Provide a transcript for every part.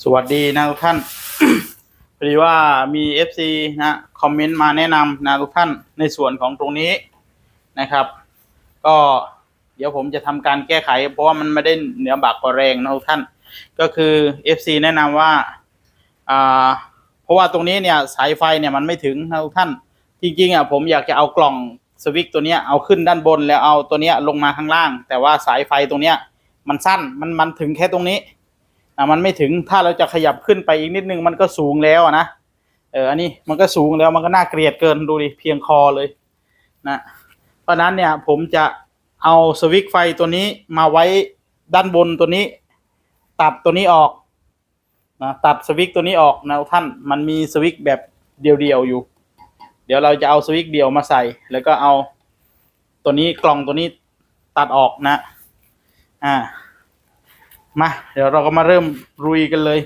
สวัสดีนะทุกท่าน พอดีว่ามี FC นะ คอมเมนต์มาแนะนำนะทุกท่านในส่วนของตรงนี้นะครับ ก็เดี๋ยวผมจะทำการแก้ไข เพราะว่ามันไม่ได้เหนือบากกว่าแรงนะทุกท่าน ก็คือ FC แนะนำว่าอ่าเพราะว่าตรงนี้เนี่ยสายไฟเนี่ยมันไม่ถึงนะทุกท่าน จริงๆอะผมอยากจะเอากล่องสวิตช์ตัวเนี้ยเอาขึ้นด้านบนแล้วเอาตัวเนี้ยลงมาข้างล่าง แต่ว่าสายไฟตรงเนี้ยมันสั้นมันมันถึงแค่ตรงนี้ อะมันไม่ถึงถ้าเราจะขยับขึ้นไปอีกนิดนึงมันก็สูงแล้วนะเอออันนี้มันก็สูงแล้วมันก็น่าเกลียดเกินดูดิเพียงคอเลยนะเพราะนั้นเนี่ยผมจะเอาสวิตไฟตัวนี้มาไว้ด้านบนตัวนี้ ตัดตัวนี้ออกนะตัดสวิตตัวนี้ออกนะท่านมันมีสวิตแบบเดียวๆอยู่ เดี๋ยวเราจะเอาสวิตเดียวมาใส่ แล้วก็เอาตัวนี้กล่องตัวนี้ตัดออกนะอ่า มา เดี๋ยวเราก็มาเริ่มรุยกันเลย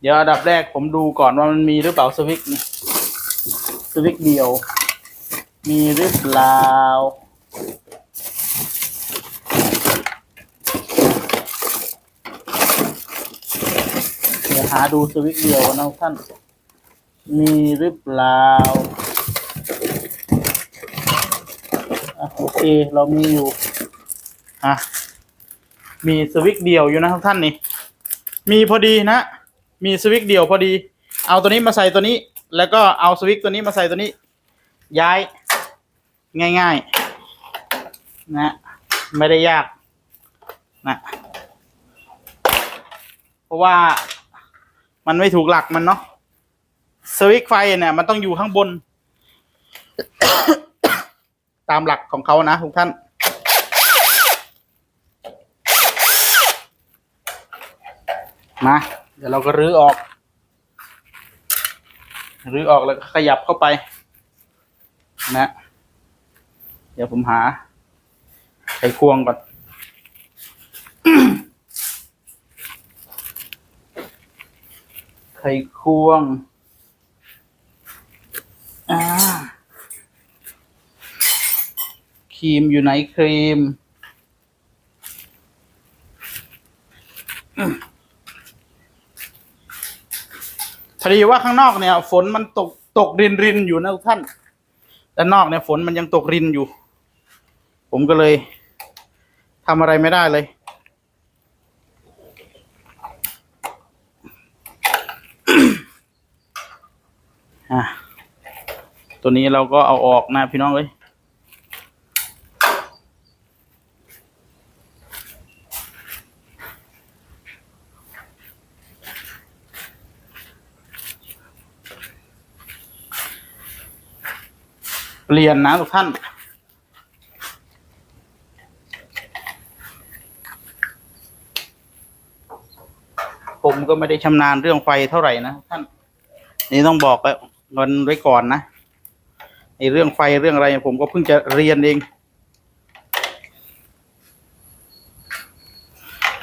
เดี๋ยวอันดับแรกผมดูก่อนว่ามันมีหรือเปล่าสวิตช์สวิตช์เดียว มีหรือเปล่าเดี๋ยวหาดูสวิตช์เดียวกันะท่าน มีหรือเปล่าโอเค เรามีอยู่ อะมีสวิตช์เดียวอยู่นะทุกท่านนี่ มีพอดีนะ มีสวิตช์เดียวพอดี เอาตัวนี้มาใส่ตัวนี้ แล้วก็เอาสวิตช์ตัวนี้มาใส่ตัวนี้ ย้าย ง่ายๆ นะ ไม่ได้ยาก นะ เพราะว่ามันไม่ถูกหลักมันเนาะ สวิตช์ไฟเนี่ยมันต้องอยู่ข้างบน ตามหลักของเขานะทุกท่าน มาเดี๋ยวเราก็รื้อออก รื้อออกแล้วก็ขยับเข้าไป นะ เดี๋ยวผมหาไขควงก่อนไขควงอ่าครีมอยู่ไหนครีม ดีว่าข้างนอกเนี่ย ฝนมันตกตกรินรินอยู่นะทุกท่านด้านนอกเนี่ยฝนมันยังตกรินอยู่ ผมก็เลยทำอะไรไม่ได้เลย อะตัวนี้เราก็เอาออกนะพี่น้องเลย เปลี่ยนนะทุกท่าน ผมก็ไม่ได้ชำนาญเรื่องไฟเท่าไหร่นะท่าน นี่ต้องบอกไว้กันไว้ก่อนนะไอเรื่องไฟเรื่องอะไร ผมก็เพิ่งจะเรียนเอง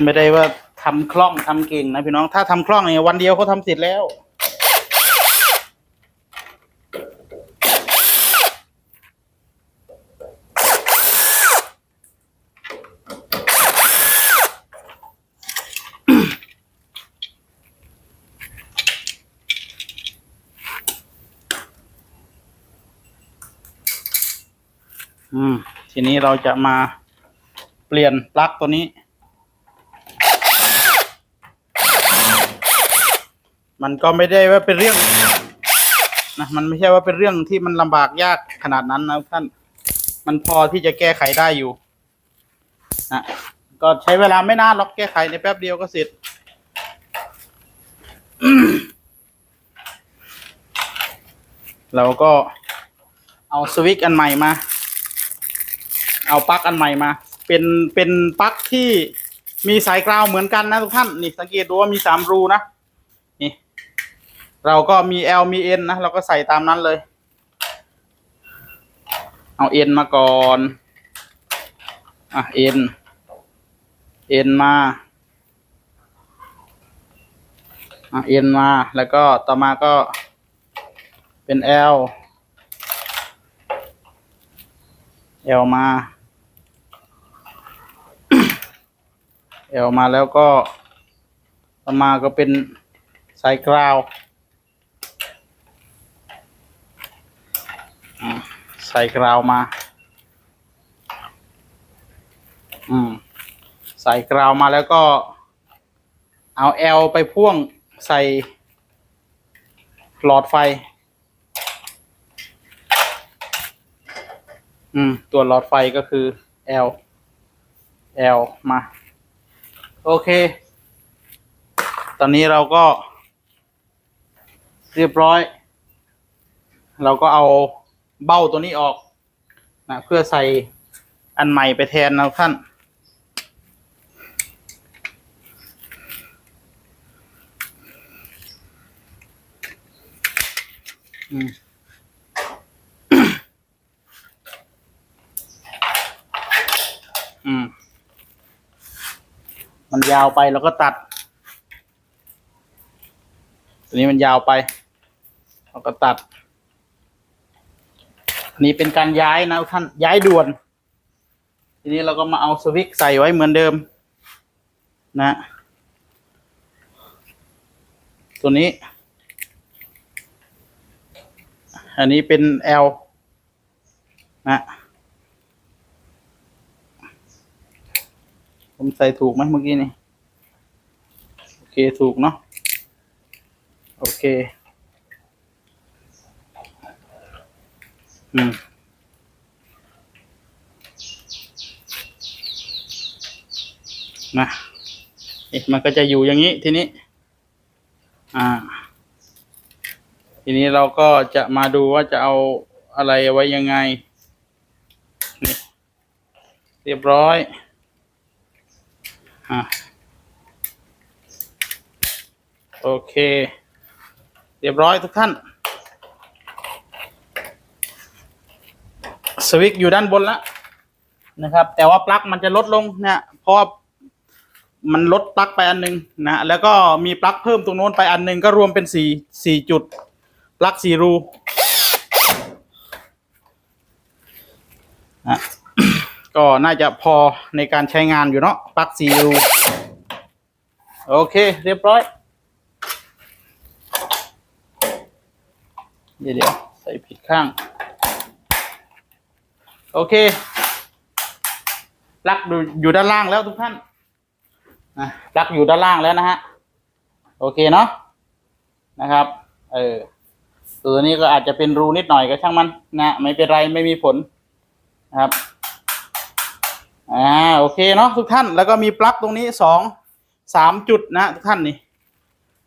ไม่ได้ว่าทำคล่องทำเก่งนะพี่น้องถ้าทำคล่องเนี่ยวันเดียวเขาทำเสร็จแล้ว อืม ทีนี้เราจะมาเปลี่ยนปลั๊กตัวนี้ มันก็ไม่ได้ว่าเป็นเรื่องนะมันไม่ใช่ว่าเป็นเรื่องที่มันลำบากยากขนาดนั้นนะท่าน มันพอที่จะแก้ไขได้อยู่นะก็ใช้เวลาไม่นานหรอกแก้ไขในแป๊บเดียวก็เสร็จเราก็เอาสวิตช์อันใหม่มา เอาปลั๊กอันใหม่มา เป็นเป็นปลั๊กที่มีสายกราวเหมือนกันนะทุกท่านนี่สังเกตดูว่ามีสามรูนะนี่เราก็มี L มี N นะเราก็ใส่ตามนั้นเลย เอา N มาก่อนอะ N N มาอะ N มาแล้วก็ต่อมาก็เป็น L L มา แอลมาแล้วก็ต่อมาก็เป็นสายกราวอืมใส่กราวมา อืม ใส่กราวมาแล้วก็ เอาแอลไปพ่วงใส่หลอดไฟ อืม ตัวหลอดไฟก็คือ L L มา โอเค ตอนนี้เราก็ เรียบร้อย เราก็เอาเบ้าตัวนี้ออกนะเพื่อใส่อันใหม่ไปแทนนะท่านอืม มันยาวไปเราก็ตัด ตัวนี้มันยาวไป เราก็ตัดนนี้เป็นการย้ายนะท่านย้ายด่วน ทีนี้เราก็มาเอาสวิกใส่ไว้เหมือนเดิม นะ ตัวนี้ อันนี้เป็น L นะ ผมใส่ถูกไหมเมื่อกี้นี่โอเคถูกเนาะโอเค อืมนะมันก็จะอยู่อย่างนี้ทีนี้ อ่า ทีนี้เราก็จะมาดูว่าจะเอาอะไรไว้ยังไงนี่เรียบร้อย อะโอเค เรียบร้อยทุกท่าน สวิตช์อยู่ด้านบนแล้วนะครับ แต่ว่าปลั๊กมันจะลดลงเนี่ยเพราะว่ามันลดปลั๊กไปอันหนึงนะแล้วก็มีปลั๊กเพิ่มตรงโน้นไปอันหนึงก็รวมเป็นสี่สี่จุด ปลั๊กสี่รูนะ ก็น่าจะพอในการใช้งานอยู่เนาะปลั๊กสี่รูโอเค เรียบร้อย เดี๋ยวเดี๋ยวใส่ผิดข้าง โอเคปลั๊กอยู่อยู่ด้านล่างแล้วทุกท่านนะปลั๊กอยู่ด้านล่างแล้วนะฮะ โอเคเนาะนะครับ เออตัวนี้ก็อาจจะเป็นรูนิดหน่อยก็ช่างมันนะไม่เป็นไรไม่มีผลนะครับ อ่าโอเคเนาะทุกท่านแล้วก็มีปลั๊กตรงนี้สองสามจุดนะทุกท่านนี่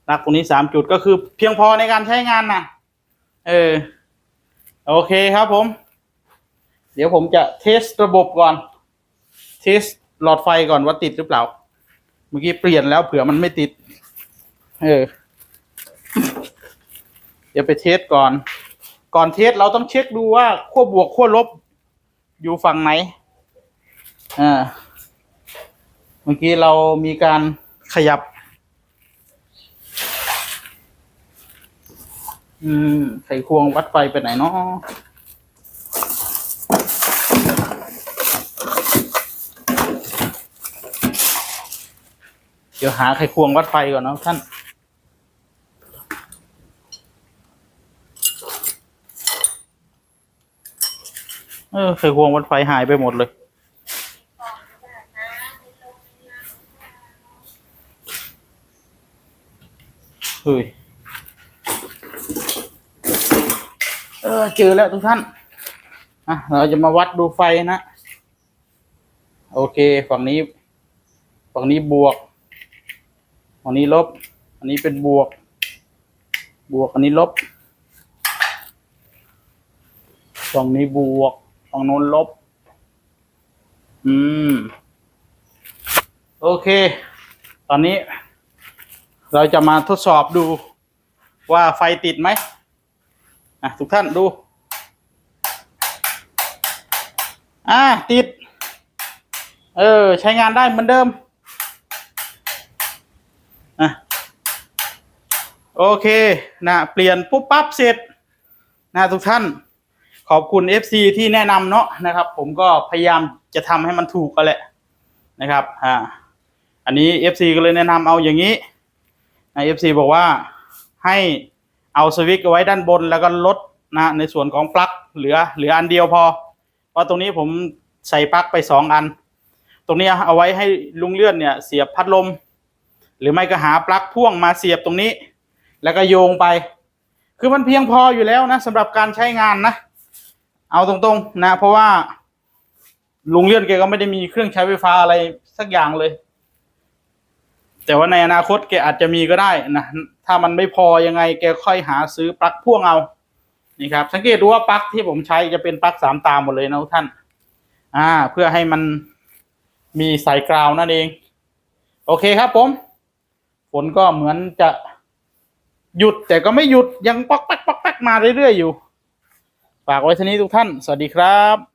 ปลั๊กตรงนี้สามจุดก็คือเพียงพอในการใช้งานนะเออโอเคครับผม เดี๋ยวผมจะเทสระบบก่อน เทสหลอดไฟก่อนว่าติดหรือเปล่า เมื่อกี้เปลี่ยนแล้วเผื่อมันไม่ติด เออ เดี๋ยวไปเทสก่อน ก่อนเทสเราต้องเช็คดูว่าขั้วบวกขั้วลบอยู่ฝั่งไหน อ่าเมื่อกี้เรามีการขยับ อืม ไขควงวัดไฟไปไหนเนาะเดี๋ยวหาไขควงวัดไฟก่อนนะท่านเออไขควงวัดไฟหายไปหมดเลย เฮ้ยเออเจอแล้วทุกท่านอะเราจะมาวัดดูไฟนะ โอเค ฝั่งนี้ ฝั่งนี้บวก ฝั่งนี้ลบ อันนี้เป็นบวก บวกอันนี้ลบ ฝั่งนี้บวก ฝั่งโน้นลบ อืม โอเค ตอนนี้ เราจะมาทดสอบดูว่าไฟติดไหมอะทุกท่านดู อ่าติด เออ ใช้งานได้เหมือนเดิมอะโอเคนะเปลี่ยนปุ๊บปั๊บเสร็จนะทุกท่าน ขอบคุณ FC ที่แนะนำเนาะนะครับ ผมก็พยายามจะทำให้มันถูกกันแหละนะครับ อ่า อันนี้ FC ก็เลยแนะนำเอาอย่างนี้ นะ FC บอกว่าให้เอาสวิตช์ไว้ด้านบนแล้วก็ลดนะในส่วนของปลั๊กเหลือเหลืออันเดียวพอ เพราะตรงนี้ผมใส่ปลั๊กไปสองอัน ตรงนี้เอาไว้ให้ลุงเลื่อนเนี่ยเสียบพัดลม หรือไม่ก็หาปลั๊กพ่วงมาเสียบตรงนี้ แล้วก็โยงไป คือมันเพียงพออยู่แล้วนะสำหรับการใช้งานนะ เอาตรงๆนะ เพราะว่าลุงเลื่อนแกก็ไม่ได้มีเครื่องใช้ไฟฟ้าอะไรสักอย่างเลย แต่ว่าในอนาคตแกอาจจะมีก็ได้นะถ้ามันไม่พอยังไงแกค่อยหาซื้อปลั๊กพ่วงเอานี่ครับสังเกตดูว่าปลั๊กที่ผมใช้จะเป็นปลั๊กสามตาหมดเลยนะท่าน อ่า เพื่อให้มันมีสายกราวนั่นเอง โอเคครับผม ฝนก็เหมือนจะหยุดแต่ก็ไม่หยุดยังป๊อกแป๊กป๊อกแป๊กมาเรื่อยๆอยู่ ฝากไว้เท่นี้ทุกท่าน สวัสดีครับ